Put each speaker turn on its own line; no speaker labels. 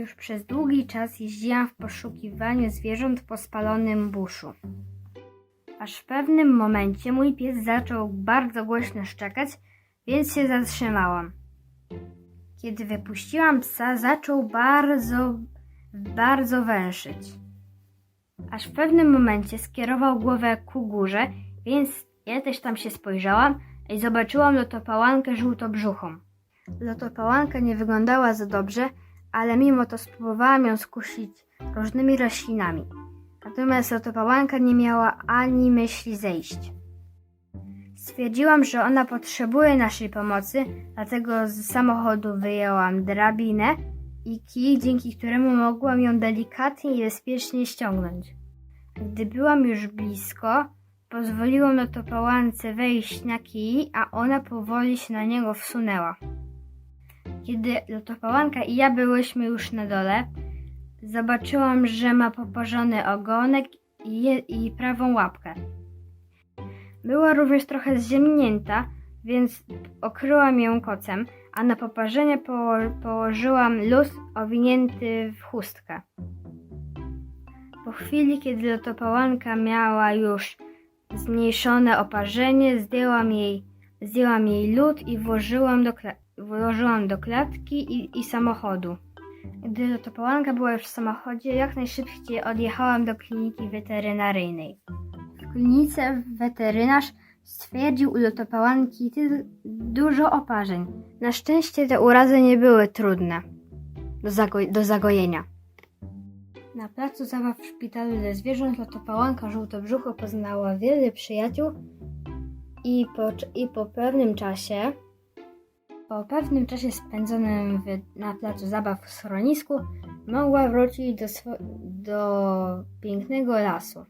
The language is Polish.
Już przez długi czas jeździłam w poszukiwaniu zwierząt po spalonym buszu. Aż w pewnym momencie mój pies zaczął bardzo głośno szczekać, więc się zatrzymałam. Kiedy wypuściłam psa, zaczął bardzo, bardzo węszyć. Aż w pewnym momencie skierował głowę ku górze, więc ja też tam się spojrzałam i zobaczyłam lotopałankę żółtobrzuchą. Lotopałanka nie wyglądała za dobrze, ale mimo to spróbowałam ją skusić różnymi roślinami. Natomiast lotopałanka nie miała ani myśli zejść. Stwierdziłam, że ona potrzebuje naszej pomocy, dlatego z samochodu wyjęłam drabinę i kij, dzięki któremu mogłam ją delikatnie i bezpiecznie ściągnąć. Gdy byłam już blisko, pozwoliłam lotopałance wejść na kij, a ona powoli się na niego wsunęła. Kiedy lotopałanka i ja byłyśmy już na dole, zobaczyłam, że ma poparzony ogonek i, je, i prawą łapkę. Była również trochę zziemnięta, więc okryłam ją kocem, a na poparzenie poło położyłam luz owinięty w chustkę. Po chwili, kiedy lotopałanka miała już zmniejszone oparzenie, zdjęłam jej, zdjęłam jej lód i włożyłam do, włożyłam do klatki i, i samochodu. Gdy lotopałanka była już w samochodzie, jak najszybciej odjechałam do kliniki weterynaryjnej. W klinice weterynarz stwierdził u lotopałanki ty- dużo oparzeń. Na szczęście te urazy nie były trudne do, zago- do zagojenia. Na placu zabaw w szpitalu dla zwierząt lotopałanka żółtobrzucho poznała wiele przyjaciół i po, i po pewnym czasie po pewnym czasie spędzonym na placu zabaw w schronisku mogła wrócić do, do pięknego lasu.